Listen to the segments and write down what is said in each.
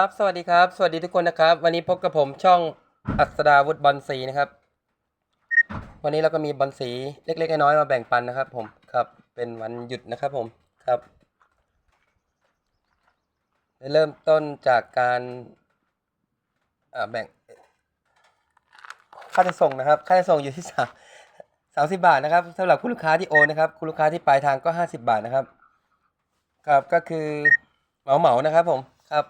ครับ สวัสดีครับ สวัสดีทุกคนนะครับ วันนี้พบกับผมช่องอัศดาวุฒิบอลสีนะครับ วันนี้เราก็มีบอลสีเล็กๆน้อยๆมาแบ่งปันนะครับ ผม ครับ เป็นวันหยุดนะครับผม ครับเริ่มต้นจากการแบ่ง ค่าจะส่งนะครับ ค่าจะส่งอยู่ที่สามสามสิบาทนะครับสำหรับคุณลูกค้าที่โอนนะครับ คุณลูกค้าที่ปลายทางก็ห้าสิบาทนะครับ ครับ ก็คือเหมาเหมานะครับผม ครับ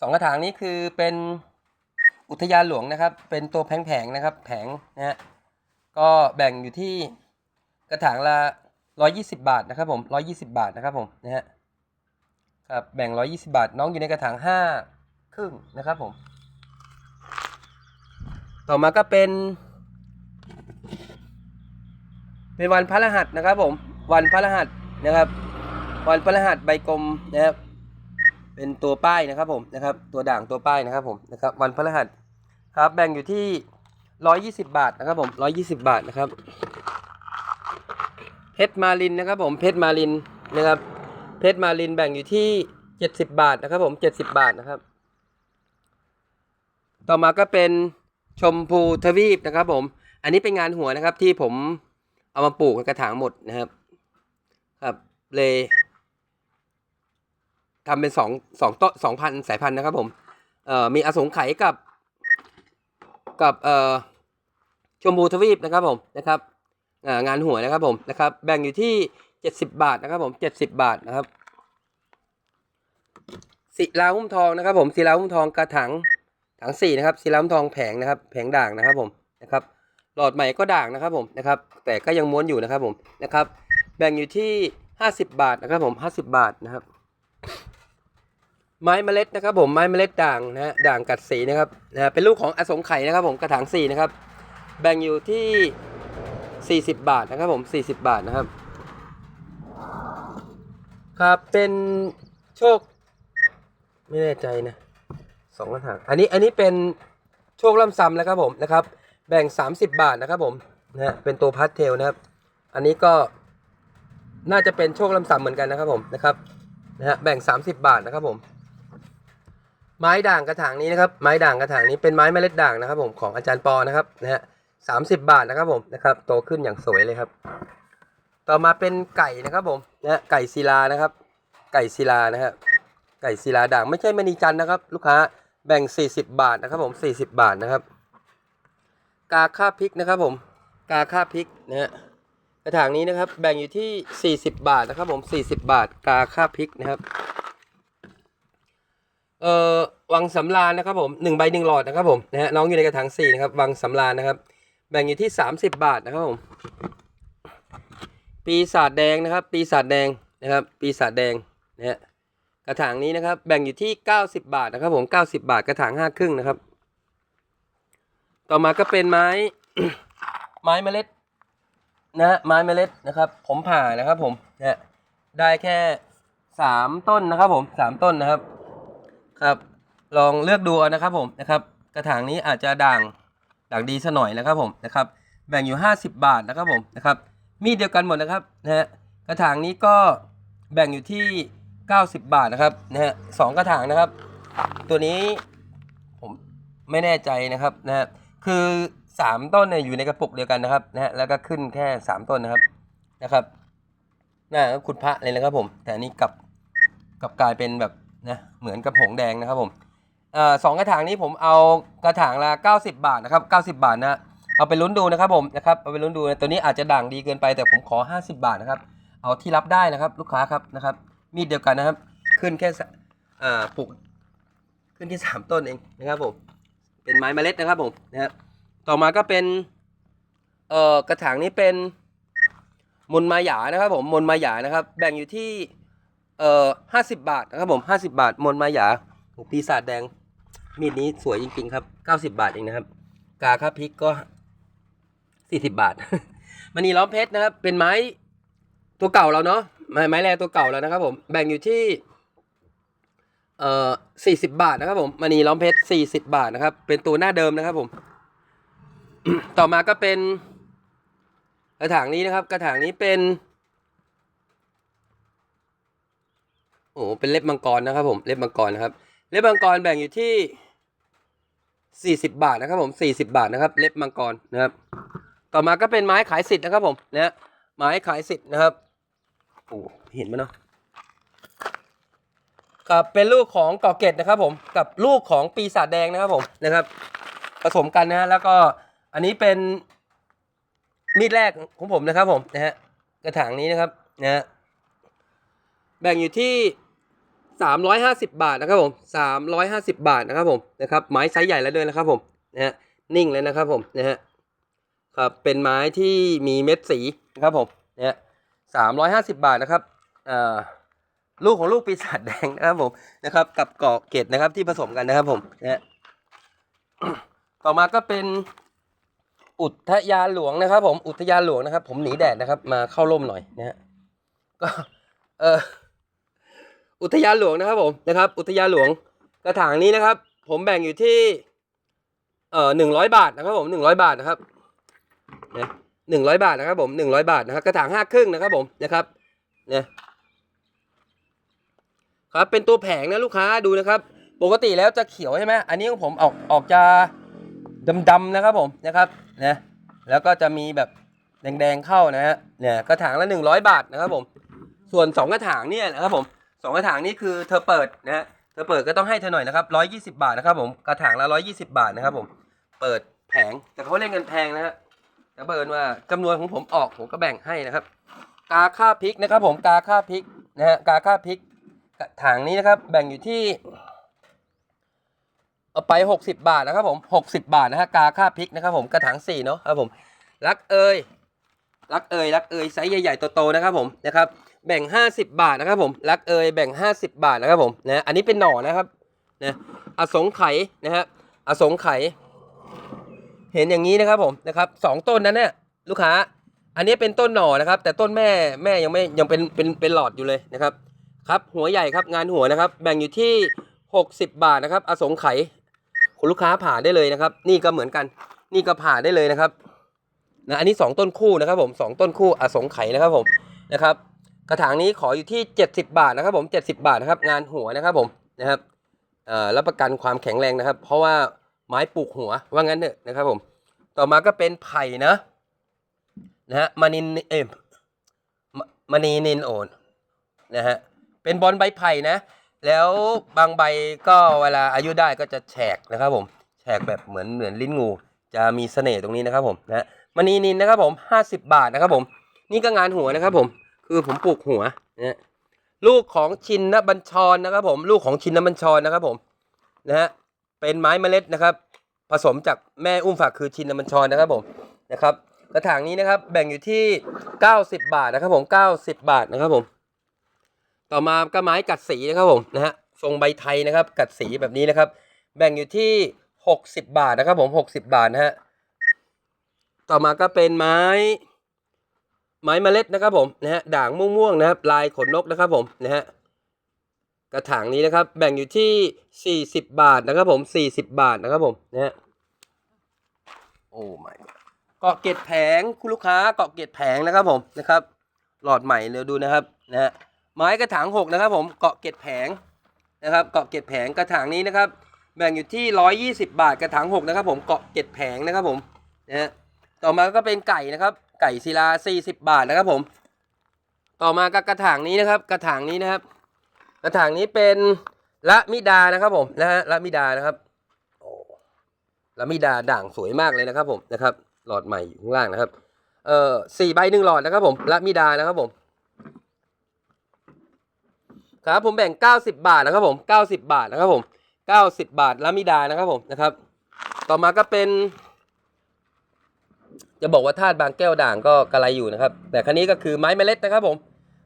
สองกระถางนี้คือเป็นอุทยานหลวงนะครับ เป็นตัวแผงๆนะครับ แผงนะฮะก็แบ่งอยู่ที่กระถางละร้อยี่สิบาทนะครับผมร้อยี่สิบาทนะครับผมนะฮะครับแบ่งร้อยี่สิบาท น้องอยู่ในกระถางห้าครึ่งนะครับผม ต่อมาก็เป็น เป็นวันพระรหัสนะครับผม วันพระรหัสนะครับ วันพระรหัสใบกลมนะครับ เป็นตัวป้ายนะครับผมนะครับตัวด่างตัวป้ายนะครับผมนะครับวันพระรหัสครับแบ่งอยู่ที่ร้อยี่สิบาทนะครับผมร้อยี่สิบาทนะครับเพชรมาลินนะครับผมเพชรมาลินนะครับเพชรมาลินแบ่งอยู่ที่เจ็ดสิบาทนะครับผมเจ็ดสิบาทนะครับ ต่อมาก็เป็นชมพูทวีปนะครับผม อันนี้เป็นงานหัวนะครับที่ผมเอามาปลูกในกระถางหมดนะครับ ครับเลย ทำเป็นสองสองต้นสองพันสายพันธุ์นะครับผมเอ่อมีอสงไขยกับกับเอ่อชมพูทวีปนะครับผมนะครับงานหัวนะครับผมนะครับ แบ่งอยู่ที่เจ็ดสิบบาทนะครับผมเจ็ดสิบบาทนะครับศิลาหุ้มทองนะครับผมศิลาหุ้มทองกระถางถังสี่นะครับศิลาหุ้มทองแผงนะครับ แผงด่างนะครับผมนะครับ หลอดใหม่ก็ด่างนะครับผมนะครับ แต่ก็ยังม้วนอยู่นะครับผมนะครับ แบ่งอยู่ที่ห้าสิบบาทนะครับผมห้าสิบบาทนะครับ ไม้เมล็ดนะครับผมไม้เมล็ดด่างนะฮะด่างกัดสีนะครับนะเป็นลูกของอสงไข่นะครับผมกระถางสีนะครับแบ่งอยู่ที่สี่สิบบาทนะครับผมสี่สิบบาทนะครับครับเป็นโชค ไม่แน่ใจนะสองกระถางอันนี้อันนี้เป็นโชคล่ำซ้ำนะครับผมนะครับแบ่งสามสิบบาทนะครับผมนะฮะเป็นตัวพาสเทลนะครับ อันนี้ก็น่าจะเป็นโชคล่ำซ้ำเหมือนกันนะครับผมนะครับนะฮะแบ่งสามสิบบาทนะครับผม ไม้ด่างกระถางนี้นะครับไม้ด่างกระถางนี้เป็นไม้เมล็ดด่างนะครับ ผมของอาจารย์ปอนะครับนะฮะสามสิบบาทนะครับผมนะครับโตขึ้นอย่างสวยเลยครับ ต่อมาเป็นไก่นะครับผมนะไก่ศิลานะครับ ไก่ศิลานะฮะไก่ศิลาด่างไม่ใช่มณีจันนะครับ ลูกค้าแบ่ง 40 บาทนะครับผม 40 บาทนะครับ กาค่าพริกนะครับผมกาค่าพริกนะฮะกระถางนี้นะครับแบ่งอยู่ที่ 40 บาทนะครับผม 40 บาท กาค่าพริกนะครับ เอ่อวังสำราญนะครับผมหนึ่งใบหนึ่งหลอดนะครับผมนะฮะน้องอยู่ในกระถางสี่นะครับวังสำราญนะครับ แบ่งอยู่ที่30บบาทนะครับผมปีศาจแดงนะครับ ปีศาจแดงนะครับ ปีศาจแดงนะฮะกระถางนี้นะครับ แบ่งอยู่ที่90บบาทนะครับ ผม90บาทกระถางห้าครึ่งนะครับ ต่อมาก็เป็นไม้ไม้เมล็ดนะฮะไม้เมล็ดนะครับ ผมผ่านะครับ ผมนะฮะได้แค่สามต้นนะครับ ผมสามต้นนะครับ ครับลองเลือกดูนะครับผมนะครับ กระถางนี้อาจจะด่างด่างดีซะหน่อยนะครับผมนะครับแบ่งอยู่ 50 บาทนะครับผมนะครับมีดเดียวกันหมดนะครับนะฮะกระถางนี้ก็แบ่งอยู่ที่ 90 บาทนะครับนะฮะสองกระถางนะครับ ตัวนี้ผมไม่แน่ใจนะครับนะฮะคือสามต้นเนี่ยอยู่ในกระปุกเดียวกันนะครับนะฮะแล้วก็ขึ้นแค่สามต้นนะครับนะครับน่าขุดพระเลยนะครับผม แต่นนี้กลับกลับกลายเป็นแบบ นะเหมือนกับผงแดงนะครับผมอสองกระถางนี้ผมเอากระถางละ 90 บาทนะครับ90 บาทนะเอาไปลุ้นดูนะครับผมนะครับเอาไปลุ้นดูนะตัวนี้อาจจะด่างดีเกินไปแต่ผมขอ 50 บาทนะครับ เอาที่รับได้นะครับ ลูกค้าครับนะครับมีดเดียวกันนะครับ ขึ้นแค่ปลูกขึ้นที่สามต้นเองนะครับผมเป็นไม้เมล็ดนะครับผมนะครับต่อมาก็เป็นเอ่อกระถางนี้เป็นมนมายานะครับผมมนมายานะครับ แบ่งอยู่ที่ เอ่อห้าสิบบาทนะครับผมห้าสิบาทมนมายาโอ้ปีศาจแดง มีดนี้สวยจริง ๆ ครับเก้าสิบาทเองนะครับ กาครับพริกก็สี่สิบบาทมณีล้อมเพชรนะครับ เป็นไม้ตัวเก่าเราเนาะไม้ไม้แรตัวเก่าแล้วนะครับ ผมแบ่งอยู่ที่เอ่อสี่สิบาทนะครับ ผมมณีล้อมเพชรสี่สิบาทนะครับ เป็นตัวหน้าเดิมนะครับ ผม ต่อมาก็เป็นกระถางนี้นะครับ กระถางนี้เป็น โอ้โหเป็นเล็บมังกรนะครับผมเล็บมังกรนะครับ เล็บมังกรแบ่งอยู่ที่ 40 บาทนะครับผม 40 บาทนะครับ เล็บมังกรนะครับ ต่อมาก็เป็นไม้ขายสิทธิ์นะครับผมนะฮะไม้ขายสิทธิ์นะครับโอ้เห็นไหมเนาะครับเป็นลูกของกอเกตนะครับผมกับลูกของปีศาจแดงนะครับผมนะครับผสมกันนะฮะแล้วก็อันนี้เป็นมีดแรกของผมนะครับผมนะฮะกระถางนี้นะครับนะฮะแบ่งอยู่ที่ 350 บาทนะครับผม350 บาทนะครับผมนะครับไม้ไซส์ใหญ่แล้วด้วยนะครับผมนะฮะนิ่งเลยนะครับผมนะฮะครับเป็นไม้ที่มีเม็ดสีนะครับผมนะฮะ350บาทนะครับอ่าลูกของลูกปีศาจแดงนะครับผมนะครับกับเกาะเกตนะครับที่ผสมกันนะครับผมนะฮะต่อมาก็เป็นอุทยานหลวงนะครับ ผมอุทยานหลวงนะครับ ผมหนีแดดนะครับ มาเข้าร่มหน่อยนะฮะก็เออ อุทยานหลวงนะครับผมนะครับ อุทยานหลวงกระถางนี้นะครับ ผมแบ่งอยู่ที่เอ่อหนึ่งร้อยบาทนะครับผมหนึ่งร้อยบาทนะครับนะหนึ่งร้อยบาทนะครับผมหนึ่งร้อยบาทนะครับกระถางห้าครึ่งนะครับผมนะครับเนี่ยครับเป็นตัวแผงนะลูกค้าดูนะครับ ปกติแล้วจะเขียวใช่ไหมอันนี้ของผมออกออกจะดำๆนะครับผมนะครับนะแล้วก็จะมีแบบแดงๆเข้านะฮะเนี่ยกระถางละ 100 บาทนะครับผม ส่วน 2 กระถางเนี่ยนะครับผม สองกระถางนี่คือเธอเปิดนะฮะเธอเปิดก็ต้องให้เธอหน่อยนะครับ120บาทนะครับผมกระถางละ120บาทนะครับผมเปิดแผงแต่เขาเล่นกันแพงนะฮะแต่เบิร์นว่าจำนวนของผมออกผมก็แบ่งให้นะครับ กาค่าพริกนะครับ ผมกาค่าพริกนะฮะกาค่าพริกกระถางนี้นะครับ แบ่งอยู่ที่เอาไป 60 บาทนะครับผม60 บาทนะฮะกาค่าพริกนะครับ ผมกระถางสี่เนาะครับผมรักเอยรักเอยรักเอยไซส์ใหญ่ๆโตๆนะครับผมนะครับ แบ่ง 50 บาทนะครับผมรักเอยแบ่ง 50 บาทนะครับผมนะอันนี้เป็นหน่อนะครับนะอสงไขยนะฮะอสงไขยเห็นอย่างนี้นะครับผมนะครับสองต้นนั้นเนี่ยลูกค้า อันนี้เป็นต้นหน่อนะครับ แต่ต้นแม่แม่ยังไม่ยังเป็นเป็นเป็นหลอดอยู่เลยนะครับครับหัวใหญ่ครับงานหัวนะครับ แบ่งอยู่ที่ 60 บาทนะครับ อสงไขยคุณลูกค้าผ่าได้เลยนะครับ นี่ก็เหมือนกัน นี่ก็ผ่าได้เลยนะครับนะอันนี้ 2 ต้นคู่นะครับผม2ต้นคู่อสงไขยนะครับผมนะครับ กระถางนี้ขออยู่ที่ 70 บาทนะครับผม 70 บาทนะครับ งานหัวนะครับผมนะครับรับประกันความแข็งแรงนะครับ เพราะว่าไม้ปลูกหัวว่างั้นเถอะนะครับผม ต่อมาก็เป็นไผ่นะนะฮะมานินเอ็มมานีนินโอนนะฮะเป็นบอลใบไผ่นะ แล้วบางใบก็เวลาอายุได้ก็จะแฉกนะครับผมแฉกแบบเหมือนเหมือนลิ้นงู จะมีเสน่ห์ตรงนี้นะครับผมนะมณีนินนะครับผมห้าสิบบาทนะครับผม นี่ก็งานหัวนะครับผม คือผมปลูกหัวนะลูกของชินนบัญชรนะครับ ผม ลูกของชินนบัญชรนะครับ ผม นะฮะ เป็นไม้เมล็ดนะครับ ผสมจากแม่อุ้มฝากคือชินนบัญชรนะครับ ผม นะครับ กระถางนี้นะครับ แบ่งอยู่ที่ 90 บาทนะครับ ผม 90 บาทนะครับ ผม ต่อมาก็ไม้กัดสีนะครับ ผม นะฮะ ทรงใบไทยนะครับ กัดสีแบบนี้นะครับ แบ่งอยู่ที่ 60 บาทนะครับ ผม 60 บาทนะฮะ ต่อมาก็เป็นไม้ ไม้เมล็ดนะครับผมนะฮะด่างม่วงๆนะครับ ลายขนนกนะครับผมนะฮะกระถางนี้นะครับแบ่งอยู่ที่ 40 บาทนะครับผม 40 บาทนะครับผมนะฮะโอ้ไม่เกาะเกตแผงคุณลูกค้าเกาะเกตแผงนะครับผมนะครับ หลอดใหม่เดี๋ยวดูนะครับนะฮะไม้กระถางหกนะครับผมเกาะเกตแผงนะครับเกาะเกตแผงกระถางนี้นะครับ แบ่งอยู่ที่ร้อยยี่สิบาทกระถางหกนะครับผมเกาะเกตแผงนะครับผมนะฮะต่อมาก็เป็นไก่นะครับ ไก่ศิลาสี่สิบาทนะครับผม ต่อมาก็กระถางนี้นะครับ กระถางนี้นะครับ กระถางนี้เป็นละมิดานะครับผมนะฮะละมิดานะครับละมิดาด่างสวยมากเลยนะครับผมนะครับ หลอดใหม่อยู่ข้างล่างนะครับ เอ่อสี่ใบหนึ่งหลอดนะครับผมละมิดานะครับผมครับผมแบ่ง 90 บาทนะครับผม90 บาทนะครับผม90 บาทลามิดานะครับผมนะครับ ต่อมาก็เป็น จะบอกว่าธาตุบางแก้วด่างก็กระไรอยู่นะครับ แต่คันนี้ก็คือไม้เมล็ดนะครับผม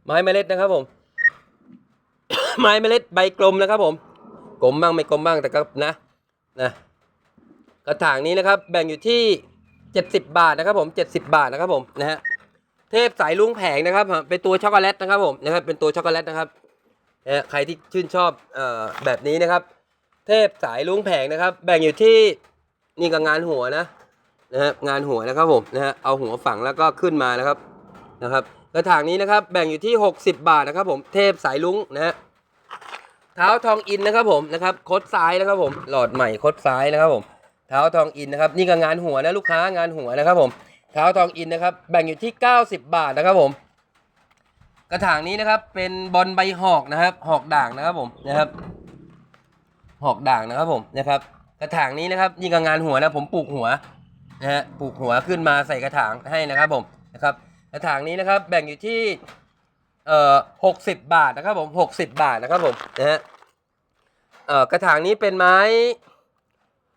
ไม้เมล็ดนะครับผม ไม้เมล็ดใบกลมนะครับ ผม กลมบ้างไม่กลมบ้างแต่ก็นะนะกระถางนี้นะครับ แบ่งอยู่ที่ 70 บาทนะครับ ผม70 บาทนะครับผมนะฮะเทพสายลุงแผงนะครับ เป็นตัวช็อกโกแลตนะครับผมนะครับเป็นตัวช็อกโกแลตนะครับนะใครที่ชื่นชอบเอ่อแบบนี้นะครับ เทพสายลุงแผงนะครับ แบ่งอยู่ที่นี่ก็งานหัวนะ นะฮะงานหัวนะครับผมนะฮะเอาหัวฝังแล้วก็ขึ้นมานะครับนะครับกระถางนี้นะครับแบ่งอยู่ที่ 60 บาทนะครับผมเทพสายลุงนะฮะเท้าทองอินนะครับผมนะครับคดซ้ายนะครับผมหลอดใหม่คดซ้ายนะครับผมเท้าทองอินนะครับนี่ก็งานหัวนะลูกค้างานหัวนะครับผมเท้าทองอินนะครับแบ่งอยู่ที่ 90 บาทนะครับผมกระถางนี้นะครับเป็นบอลใบหอกนะครับ หอกด่างนะครับผมนะครับหอกด่างนะครับผมนะครับ กระถางนี้นะครับนี่ก็งานหัวนะผมปลูกหัว นะฮะปลูกหัวขึ้นมาใส่กระถางให้นะครับผมนะครับกระถางนี้นะครับแบ่งอยู่ที่เอ่อหกสิบบาทนะครับผมหกสิบบาทนะครับผมนะฮะเอ่อกระถางนี้เป็นไม้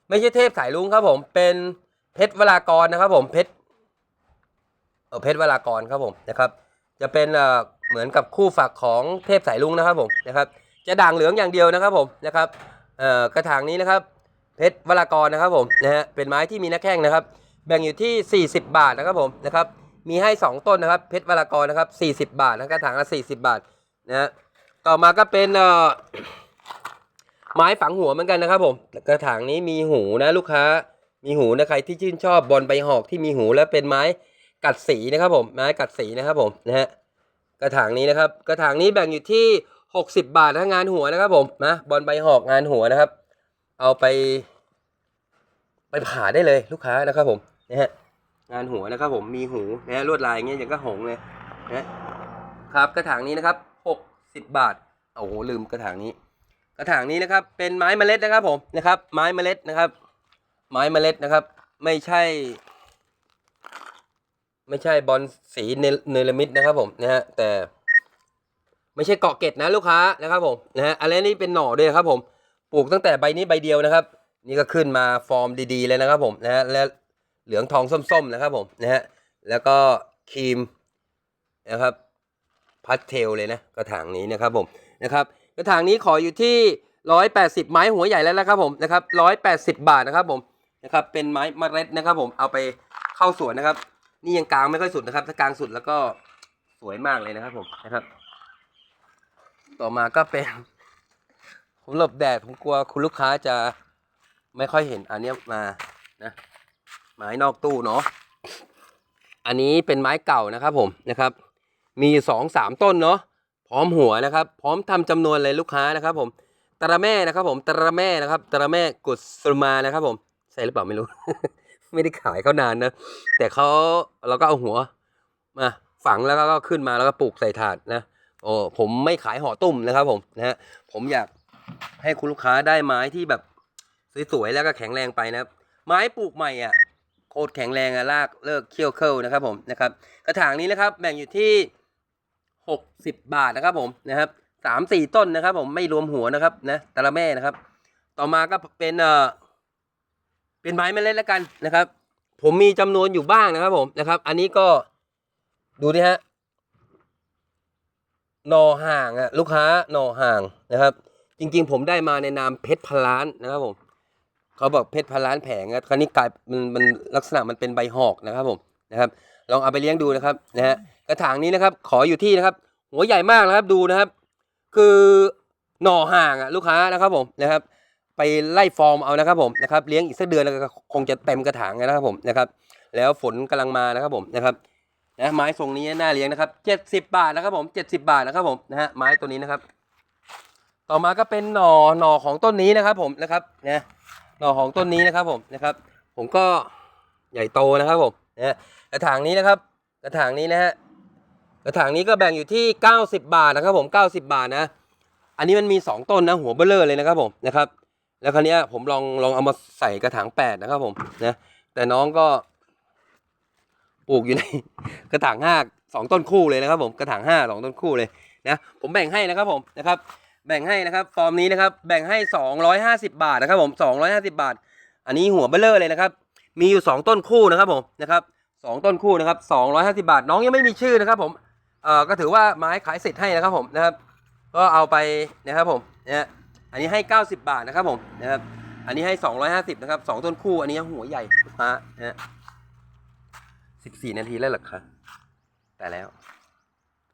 ไม่ใช่เทพสายลุงครับผมเป็นเพชรวรากรนะครับผมเพชรเออเพชรวรากรครับผมนะครับ จะเป็นเอ่อเหมือนกับคู่ฝักของเทพสายลุงนะครับผมนะครับ จะด่างเหลืองอย่างเดียวนะครับผมนะครับเอ่อกระถางนี้นะครับ เพชรวรากรนะครับผมนะฮะเป็นไม้ที่มีหน้าแข้งนะครับ แบ่งอยู่ที่ 40 บาทนะครับผมนะครับมีให้ 2 ต้นนะครับ เพชรวรากรนะครับ40 บาทนะกระถางละ40 บาทนะฮะต่อมาก็เป็นเอ่อไม้ฝังหัวเหมือนกันนะครับผมกระถางนี้มีหูนะลูกค้ามีหูนะใครที่ชื่นชอบบอลใบหอกที่มีหูและเป็นไม้กัดสีนะครับผมไม้กัดสีนะครับผมนะฮะกระถางนี้นะครับ กระถางนี้แบ่งอยู่ที่ 60 บาทนะงานหัวนะครับผมนะบอลใบหอกงานหัวนะครับ เอาไป ไปผ่าได้เลยลูกค้านะครับผมนะฮะงานหัวนะครับผมมีหูนะฮะลวดลายอย่างเงี้ยอย่างก็หงเลยนะครับกระถางนี้นะครับ60บบาทโอ้โหลืมกระถางนี้ กระถางนี้นะครับ เป็นไม้เมล็ดนะครับผมนะครับ ไม้เมล็ดนะครับ ไม้เมล็ดนะครับ ไม่ใช่ ไม่ใช่บอลสีเนเนลมิดนะครับผมนะฮะแต่ ไม่ใช่เกาะเกตนะลูกค้านะครับผมนะฮะอะไรนี่เป็นหน่อด้วยครับผม ปลูกตั้งแต่ใบนี้ใบเดียวนะครับ นี่ก็ขึ้นมาฟอร์มดีๆเลยนะครับผมนะฮะและเหลืองทองส้มๆนะครับผมนะฮะแล้วก็ครีมนะครับพัดเทลเลยนะกระถางนี้นะครับผมนะครับกระถางนี้ขออยู่ที่ร้อยแปดสิบไม้หัวใหญ่แล้วนะครับผมนะครับร้อยแปดสิบบาทนะครับผมนะครับเป็นไม้มเมล็ดนะครับผมเอาไปเข้าสวนนะครับ นี่ยังกลางไม่ค่อยสุดนะครับ ถ้ากลางสุดแล้วก็สวยมากเลยนะครับผมนะครับ ต่อมาก็เป็น ผมหลบแดดผมกลัวคุณลูกค้าจะไม่ค่อยเห็นอันนี้มานะไม้นอกตู้เนาะอันนี้เป็นไม้เก่านะครับผมนะครับ มีสองสามต้นเนาะพร้อมหัวนะครับ พร้อมทำจำนวนเลยลูกค้านะครับ ผมตระแม่นะครับ ผมตระแม่นะครับตระแม่กุศลมานะครับ ผมใช่หรือเปล่าไม่รู้ ไม่ได้ขายเขานานนะแต่เขาเราก็เอาหัวมาฝังแล้วก็ขึ้นมาแล้วก็ปลูกใส่ถาดนะโอ้ผมไม่ขายห่อตุ้มนะครับ ผมนะฮะผมอยาก ให้คุณลูกค้าได้ไม้ที่แบบสวยๆแล้วก็แข็งแรงไปนะครับ ไม้ปลูกใหม่อะโคตรแข็งแรงอะลากเลิกเคี้ยวเคิลนะครับผมนะครับ กระถางนี้นะครับแบ่งอยู่ที่หกสิบบาทนะครับผมนะครับสามสี่ต้นนะครับ ผมไม่รวมหัวนะครับนะแต่ละแม่นะครับ ต่อมาก็เป็นเอ่อเป็นไม้เมล็ดแล้วกันนะครับ ผมมีจำนวนอยู่บ้างนะครับ ผมนะครับ อันนี้ก็ดูดิฮะหนอห่างอะลูกค้าหนอห่างนะครับ จริงๆ ผมได้มาในนามเพชรพล้านนะครับผมเขาบอกเพชรพล้านแผงอะคราวนี้กลายมันมันลักษณะมันเป็นใบหอกนะครับผมนะครับ ลองเอาไปเลี้ยงดูนะครับนะฮะกระถางนี้นะครับ ขออยู่ที่นะครับ หัวใหญ่มากนะครับดูนะครับ คือหน่อห่างอะลูกค้านะครับผมนะครับ ไปไล่ฟอร์มเอานะครับผมนะครับเลี้ยงอีกสักเดือนแล้วก็คงจะเต็มกระถางนะครับผมนะครับ แล้วฝนกำลังมานะครับผมนะครับนะไม้ทรงนี้น่าเลี้ยงนะครับเจ็ดสิบบาทนะครับผมเจ็ดสิบาทนะครับผมนะฮะไม้ตัวนี้นะครับ ต่อมาก็เป็นหน่อหน่อของต้นนี้นะครับ ผมนะครับนะหน่อของต้นนี้นะครับผมนะครับ ผมก็ใหญ่โตนะครับผมนะฮะกระถางนี้นะครับ กระถางนี้นะฮะกระถางนี้ก็แบ่งอยู่ที่เก้าสิบบาทนะครับ ผมเก้าสิบาทนะ อันนี้มันมีสองต้นนะหัวเบลเลอร์เลยนะครับผมนะครับ แล้วคราวเนี้ยผมลองลองเอามาใส่กระถางแปดนะครับผมนะแต่น้องก็ปลูกอยู่ในกระถางห้าสองต้นคู่เลยนะครับ ผมกระถางห้าสองต้นคู่เลยนะผมแบ่งให้นะครับผมนะครับ แบ่งให้นะครับ ฟอร์มนี้นะครับ แบ่งให้สองร้อยห้าสิบาทนะครับ ผมสองร้อยห้าสิบาท อันนี้หัวเบลเลอร์เลยนะครับ มีอยู่สองต้นคู่นะครับผมนะครับสองต้นคู่นะครับสองร้อยห้าสิบาท น้องยังไม่มีชื่อนะครับ ผมเอ่อก็ถือว่าไม้ขายเสร็จให้นะครับผมนะครับ ก็เอาไปนะครับผมนะฮะอันนี้ให้เก้าสิบาทนะครับผมนะครับ อันนี้ให้สองร้อยห้าสิบนะครับสองต้นคู่ อันนี้หัวใหญ่ลูกค้านะฮะสิบสี่นาทีแล้วหรอคะแต่แล้ว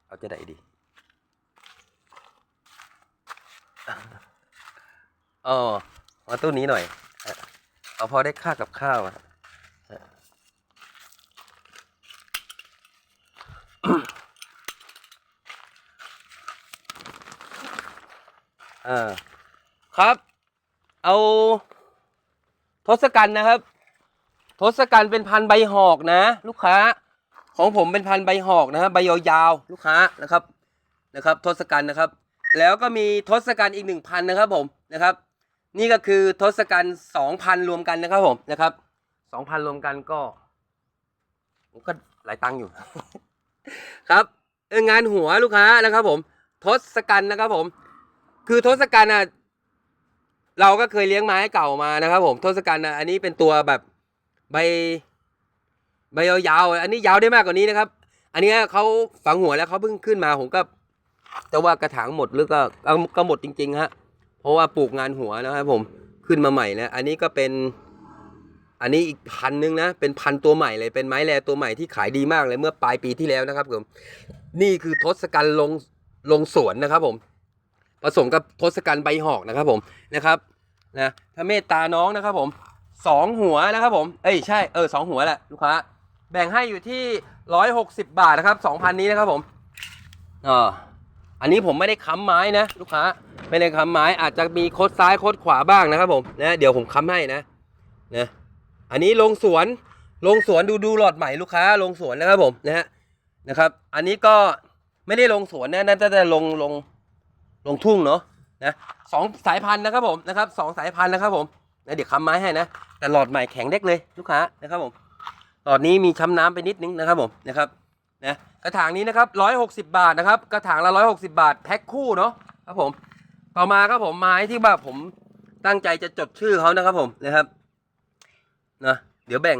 เอาจะได้ดี อ๋อมาตู้นี้หน่อยเอาพอได้ค่ากับข้าวอะเออครับ เอาทศกัณฐ์นะครับ ทศกัณฐ์เป็นพันใบหอกนะ ลูกค้า ของผมเป็นพันใบหอกนะครับใบยาวๆลูกค้านะครับนะครับ ทศกัณฐ์นะครับ แล้วก็มีทศกัณฐ์อีกหนึ่งพันนะครับผมนะครับ นี่ก็คือทศกัณฐ์สองพันรวมกันนะครับผมนะครับสองพันรวมกันก็ผมก็หลายตังค์อยู่ ครับเอองานหัวลูกค้านะครับ ผม ทศกัณฐ์นะครับ ผม คือทศกัณฐ์อะเราก็เคยเลี้ยงไม้เก่ามานะครับ ผมทศกัณฐ์อะอันนี้เป็นตัวแบบใบใบยาวๆอันนี้ยาวได้มากกว่านี้นะครับ อันนี้เขาฝังหัวแล้วเขาเพิ่งขึ้นมาผมก็แต่ว่ากระถางหมดหรือก็ก็ก็หมดจริงๆฮะเพ ราะว่าปลูกงานหัวนะครับผมขึ้นมาใหม่นะอันนี้ก็เป็นอันนี้อีกพันหนึงนะ เป็นพันตัวใหม่เลย เป็นไม้แลตัวใหม่ที่ขายดีมากเลยเมื่อปลายปีที่แล้วนะครับผมนี่คือทศกัณฐ์ลงลงสวนนะครับผม ผสมกับทศกัณฐ์ใบหอกนะครับผมนะครับนะถ้าเมตตาน้องนะครับผมสองหัวนะครับผม เอ้ยใช่เออสองหัวแหละลูกค้า แบ่งให้อยู่ที่ร้อยหกสิบาทนะครับสองพันนี้นะครับผมอ่า อันนี้ผมไม่ได้ค้ำไม้นะ ลูกค้าไม่ได้ค้ำไม้อาจจะมีโคดซ้ายโคดขวาบ้างนะครับผมนะเดี๋ยวผมค้ำให้นะนะอันนี้ลงสวนลงสวนดูดูหลอดใหม่ลูกค้าลงสวนนะครับผมนะฮะนะครับ อันนี้ก็ไม่ได้ลงสวนนะน่าจะลงลงลงทุ่งเนาะนะสองสายพันธุ์นะครับผมนะครับสองสายพันธุ์นะครับผมนะเดี๋ยวค้ำไม้ให้นะแต่หลอดใหม่แข็งเด็กเลยลูกค้านะครับผมหลอดนี้มีช้ำน้ำไปนิดนึงนะครับผมนะครับ นะกระถางนี้นะครับร้อยหกสิบาทนะครับกระถางละร้อยหกสิบาทแพ็คคู่เนาะครับผมต่อมาครับผมไม้ที่แบบผมตั้งใจจะจดชื่อเขานะครับผมนะครับนะเดี๋ยวแบ่ง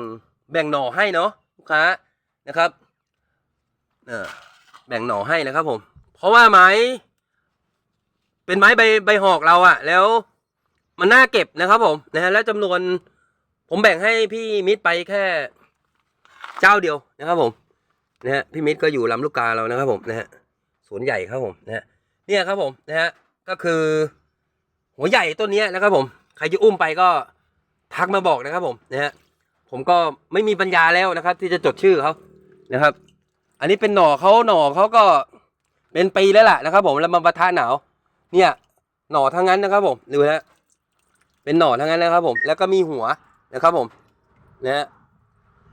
แบ่งหน่อให้เนาะลูกค้านะครับเออแบ่งหน่อให้นะครับผม เพราะว่าไม้ เป็นไม้ใบใบหอกเราอะแล้วมันน่าเก็บนะครับผมนะฮะแล้วจำนวนผมแบ่งให้พี่มิตรไปแค่เจ้าเดียวนะครับผม นะฮะพี่มิตรก็อยู่ลำลูกกาเรานะครับผมนะฮะสวนใหญ่ครับผมนะฮะเนี่ยครับผมนะฮะก็คือ หัวใหญ่ต้นนี้นะครับผม ใครจะอุ้มไปก็ทักมาบอกนะครับผมนะฮะผมก็ไม่มีปัญญาแล้วนะครับ ที่จะจดชื่อเขานะครับ อันนี้เป็นหน่อเขาหน่อเขาก็เป็นปีแล้วแหละนะครับ ผมแล้วมาปะทะหนาว เนี่ย หน่อทั้งนั้นนะครับ ผมดูนะเป็นหน่อทั้งนั้นนะครับ ผมแล้วก็มีหัวนะครับผมนะฮะ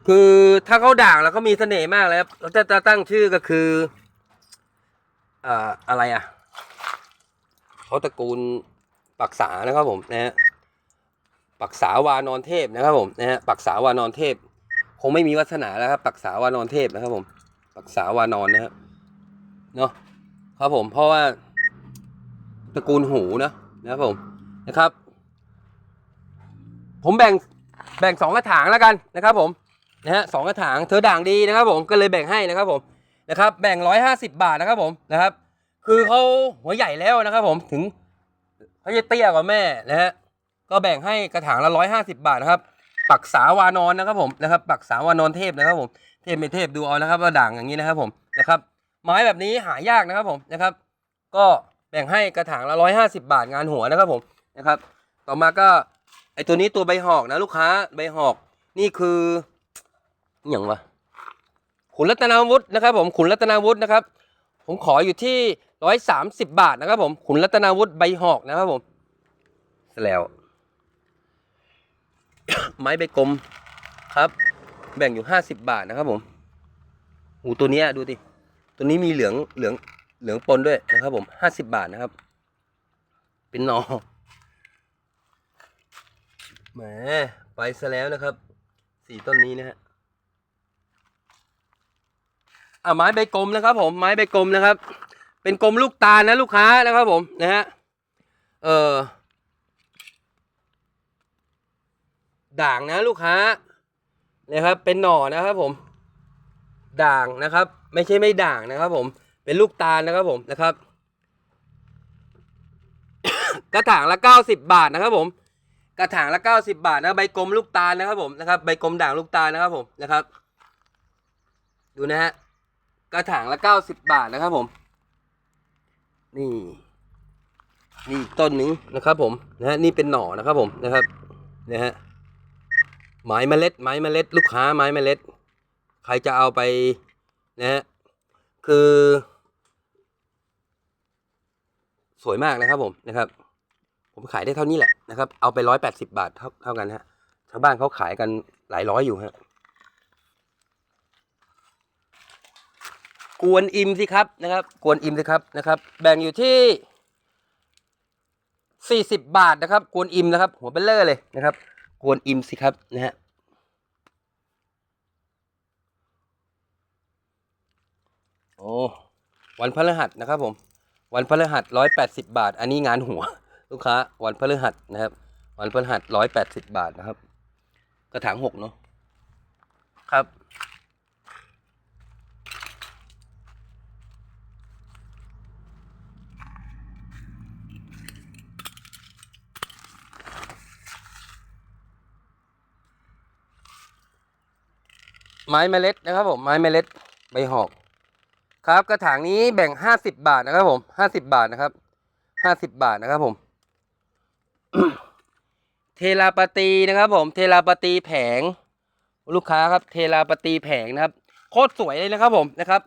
คือถ้าเขาด่างแล้วเขามีเสน่ห์มากเลยครับเราจะจะตั้งชื่อก็คือเอ่ออะไรอะเขาตระกูลปักษานะครับผมนะฮะปักษาวานอนเทพนะครับผมนะฮะปักษาวานอนเทพ คงไม่มีวาสนาแล้วครับปักษาวานอนเทพนะครับผมปักษาวานอนนะครับเนาะครับผมเพราะว่าตระกูลหูนะนะครับผมนะครับ ผมแบ่งแบ่งสองกระถางแล้วกันนะครับผม นะฮะสองกระถางเธอด่างดีนะครับผมก็เลยแบ่งให้นะครับผมนะครับแบ่งร้อยห้าสิบาทนะครับผมนะครับ คือเขาหัวใหญ่แล้วนะครับผมถึงเขาจะเตี้ยกว่าแม่นะฮะก็แบ่งให้กระถางละร้อยห้าสิบาทนะครับ ปักษาวานอนนะครับผมนะครับ ปักษาวานอนเทพนะครับผมเทพไม่เทพดูเอานะครับว่าด่างอย่างนี้นะครับผมนะครับ ไม้แบบนี้หายากนะครับผมนะครับ ก็แบ่งให้กระถางละร้อยห้าสิบาทงานหัวนะครับผมนะครับ ต่อมาก็ไอตัวนี้ตัวใบหอกนะลูกค้าใบหอกนี่คือ อย่างวะขุนรัตนาวุฒินะครับ ผมขุนรัตนาวุฒินะครับ ผมขออยู่ที่ร้อยสามสิบบาทนะครับ ผมขุนรัตนาวุฒิใบหอกนะครับผมสแล้ว ไม้ใบกลมครับ แบ่งอยู่ห้าสิบบาทนะครับ ผมหูตัวนี้ดูดิตัวนี้มีเหลืองเหลืองเหลืองปนด้วยนะครับ ผมห้าสิบบาทนะครับ เป็นนอแหมไปซะแล้วนะครับสี่ต้นนี้นะฮะ อ่าไม้ใบกลมนะครับผมไม้ใบกลมนะครับ เป็นกลมลูกตาลนะลูกค้านะครับผมนะฮะเออด่างนะลูกค้านะครับเป็นหน่อนะครับผม ด่างนะครับ ไม่ใช่ไม่ด่างนะครับ ผมเป็นลูกตาลนะครับผมนะครับ กระถางละเก้าสิบบาทนะครับ ผม กระถางละเก้าสิบาทนะใบกลมลูกตาลนะครับผมนะครับใบกลมด่างลูกตาลนะครับผมนะครับ ดูนะฮะ กระถางละเก้าสิบบาทนะครับผม นี่ นี่ต้นนึงนะครับผมนะฮะนี่เป็นหน่อนะครับผมนะครับนะฮะไม้เมล็ดไม้เมล็ด ลูกค้าไม้เมล็ด ใครจะเอาไปนะฮะคือ สวยมากนะครับผมนะครับ ผมขายได้เท่านี้แหละนะครับ เอาไปร้อยแปดสิบาทเท่าเท่ากันฮะชาวบ้านเขาขายกันหลายร้อยอยู่ฮะ กวนอิมสิครับนะครับ กวนอิมสิครับนะครับ แบ่งอยู่ที่สี่สิบบาทนะครับ กวนอิมนะครับ หัวเบลเลอร์เลยนะครับ กวนอิมสิครับนะฮะโอ้วันพฤหัสนะครับผม วันพฤหัสร้อยแปดสิบาท อันนี้งานหัว ลูกค้า วันพฤหัสนะครับ วันพฤหัสร้อยแปดสิบาทนะครับ กระถางหกเนาะครับ ไม้เมล็ดนะครับผมไม้เมล็ดใบหอกครับกระถางนี้แบ่งห้าสิบบาทนะครับผมห้าสิบบาทนะครับห้าสิบบาทนะครับผม เทลาปตีนะครับ ผม เทลาปตีแผง ลูกค้าครับ เทลาปตีแผงนะครับ โคตรสวยเลยนะครับผมนะครับ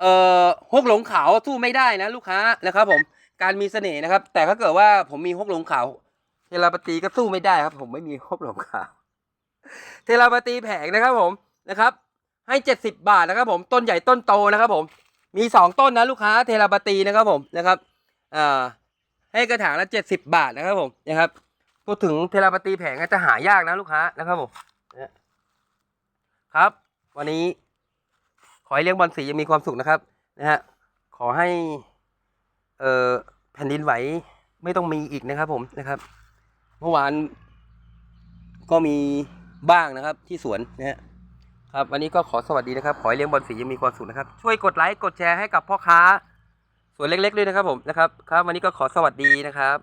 เอ่อฮกหลงขาวสู้ไม่ได้นะ ลูกค้านะครับ ผมการมีเสน่ห์นะครับ แต่ถ้าเกิดว่าผมมีฮกหลงขาว เทลาปตีก็สู้ไม่ได้ครับ ผมไม่มีฮกหลงขาว เทลาปตีแผงนะครับผม นะครับ ให้เจ็ดสิบบาทนะครับผมต้นใหญ่ต้นโตนะครับผมมีสองต้นนะลูกค้าเทลาปาตีนะครับผมนะครับอ่าให้กระถางละเจ็ดสิบบาทนะครับผมนะครับพูดถึงเทลาปาตีแผงก็จะหายากนะลูกค้านะครับผมครับ วันนี้ขอให้เลี้ยงบอลสียังมีความสุขนะครับนะฮะขอให้เอ่อแผ่นดินไหวไม่ต้องมีอีกนะครับผมนะครับ เมื่อวานก็มีบ้างนะครับที่สวนนะฮะ ครับวันนี้ก็ขอสวัสดีนะครับ ขอให้เลี้ยงบอลสียังมีความสุขนะครับ ช่วยกดไลค์กดแชร์ให้กับพ่อค้าส่วนเล็กๆด้วยนะครับผมนะครับ ครับ วันนี้ก็ขอสวัสดีนะครับ